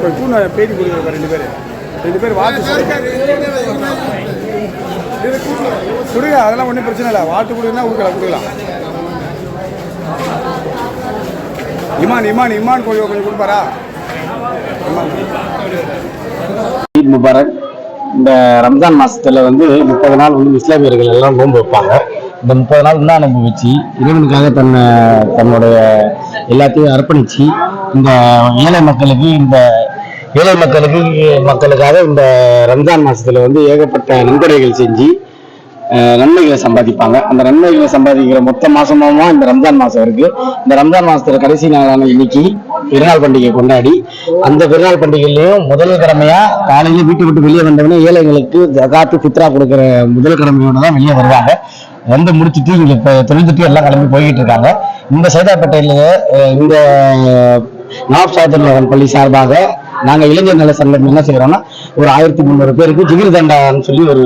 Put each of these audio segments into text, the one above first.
ஒரு பூனை பேட்டி கொடுக்குற ரெண்டு பேர். ரெண்டு பேர் வாட்டு கொடுங்க அதெல்லாம் ஒன்றும் பிரச்சனை இல்லை. வாட்டு கொடுங்கன்னா கொடுக்கலாம் கொடுக்கலாம். இமான் இமான் இமான் கொஞ்சம் கொஞ்சம் கொடுப்பாரா? ஈத் முபாரக். இந்த ரம்ஜான் மாசத்துல வந்து முப்பது நாள் வந்து இஸ்லாமியர்கள் எல்லாம் நோன்பு வைப்பாங்க. இந்த முப்பது நாள் தான் அனுபவிச்சு இறைவனுக்காக தன்னை தன்னுடைய எல்லாத்தையும் அர்ப்பணிச்சு இந்த ஏழை மக்களுக்கு இந்த ஏழை மக்களுக்கு மக்களுக்காக இந்த ரம்ஜான் மாசத்துல வந்து ஏகப்பட்ட நன்கொடைகள் செஞ்சு நன்மைகளை சம்பாதிப்பாங்க. அந்த நன்மைகளை சம்பாதிக்கிற மொத்த மாசமாமா இந்த ரம்ஜான் மாசம் இருக்கு. இந்த ரம்ஜான் மாசத்துல கடைசி நாளான இன்னைக்கு பெருநாள் பண்டிகை கொண்டாடி அந்த பெருநாள் பண்டிகையிலையும் முதல் கடமையா காலையில வீட்டு விட்டு வெளியே வந்தவொடனே ஏழைகளுக்கு ஜகாத்து ஃபித்ரா கொடுக்கிற முதல் கடமையோட தான் வெளியே வருவாங்க. வந்து முடிச்சுட்டு இங்க இப்போ தொழில்துட்டு எல்லாம் கிளம்பி போய்கிட்டு இருக்காங்க. இந்த சைதாப்பேட்டையில இந்த நவாப் சாதன் பள்ளி சார்பாக நாங்க இளைஞர் நல சங்கம் என்ன செய்யறோம்னா ஒரு ஆயிரத்தி முந்நூறு பேருக்கு ஜிகிர் தண்டான்னு சொல்லி ஒரு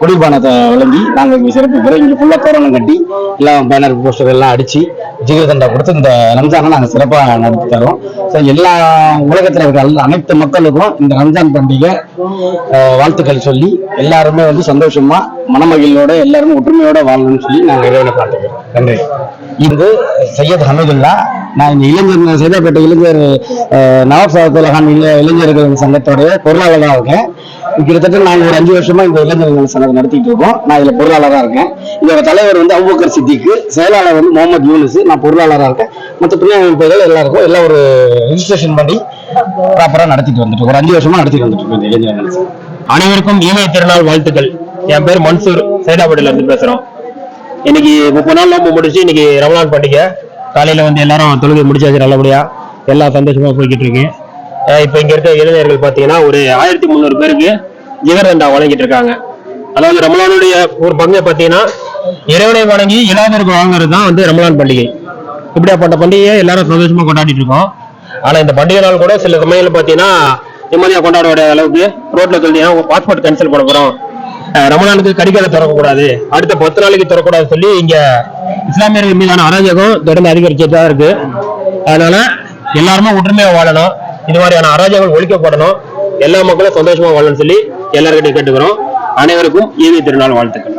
குடிபானத்தை வழங்கி நாங்க இங்க சிறப்பிக்கிறோம் இங்க ஃபுல்லா தோரணம் கட்டி எல்லாம் பேனர் போஸ்டர் எல்லாம் அடிச்சு ஜிகிர் தண்டா கொடுத்து இந்த ரம்ஜானை நாங்க சிறப்பா நடத்தி தரோம். ஸோ எல்லா உலகத்துல இருக்கிற அனைத்து மக்களுக்கும் இந்த ரம்ஜான் பண்டிகை அஹ், வாழ்த்துக்கள் சொல்லி எல்லாருமே வந்து சந்தோஷமா மனமகிழ்வோட எல்லாருமே ஒற்றுமையோட வாழணும்னு சொல்லி நாங்க இறைவனை பார்த்துக்கிறோம் நன்றி. இது சையத் ஹமீதுல்லா நான் இந்த இளைஞர் சைதாப்பேட்டை இளைஞர் நவாப் சாதத்துலகான் இள இளைஞர்கள் சங்கத்தோடைய பொருளாளராக இருக்கேன். கிட்டத்தட்ட நாங்கள் ஒரு அஞ்சு வருஷமா இந்த இளைஞர்கள் சங்கத்தை நடத்திட்டு இருக்கோம். நான் இதுல பொருளாளராக இருக்கேன். இதோட தலைவர் வந்து அபுபக்கர் சித்திக்கு செயலாளர் வந்து முகமது யூனிஸ். நான் பொருளாளராக இருக்கேன். மற்ற துணை அமைப்புகள் எல்லாருக்கும் எல்லாம் ஒரு ரிஜிஸ்ட்ரேஷன் பண்ணி ப்ராப்பரா நடத்திட்டு வந்துட்டு இருக்கோம். ஒரு அஞ்சு வருஷமா நடத்திட்டு வந்துட்டு இருக்கோம் இந்த இளைஞர்கள் அனைவருக்கும் ஈமை திருநாள் வாழ்த்துக்கள். என் பேர் மன்சூர். சைதாபேட்டையில இருந்து பேசுறோம். இன்னைக்கு முப்பது நாள் நோம்பு முடிச்சு இன்னைக்கு ரமலான் பண்டிகை. காலையில் வந்து எல்லாரும் தொழுகை முடிச்சாச்சு நல்லபடியா எல்லாம் சந்தோஷமா போய்கிட்டு இருக்கு. இப்போ இங்கே இங்க இருக்க இளைஞர்கள் பாத்தீங்கன்னா ஒரு ஆயிரத்தி முந்நூறு பேருக்கு ஜிகர்தண்டா வழங்கிட்டு இருக்காங்க. அதாவது ரமலானுடைய ஒரு பங்கை பாத்தீங்கன்னா இறைவனை வணங்கி இல்லாதவருக்கு வாங்குறது தான் வந்து ரமலான் பண்டிகை. இப்படியாப்பட்ட பண்டிகையை எல்லாரும் சந்தோஷமா கொண்டாடிட்டு இருக்கோம். ஆனா இந்த பண்டிகை நாள் கூட சில சமயங்கள் பாத்தீங்கன்னா நிம்மதியா கொண்டாட அளவுக்கு ரோட்ல சொல்லியா பாஸ்போர்ட் கேன்சல் பண்ண போறோம். ரமலானுக்கு கடிகாரம் திறக்கக்கூடாது. அடுத்த பத்து நாளைக்கு திறக்கக்கூடாது சொல்லி இங்க இஸ்லாமியர்கள் மீதான அராஜகம் தொடர்ந்து அதிகரிச்சுட்டு தான் இருக்கு. அதனால எல்லாருமே ஒற்றுமையா வாழணும். இது மாதிரியான அராஜகங்கள் ஒழிக்கப்படணும். எல்லா மக்களும் சந்தோஷமா வாழணும்னு சொல்லி எல்லாருக்கிட்டையும் கேட்டுக்கிறோம். அனைவருக்கும் ஈவி திருநாள் வாழ்த்துக்கள்.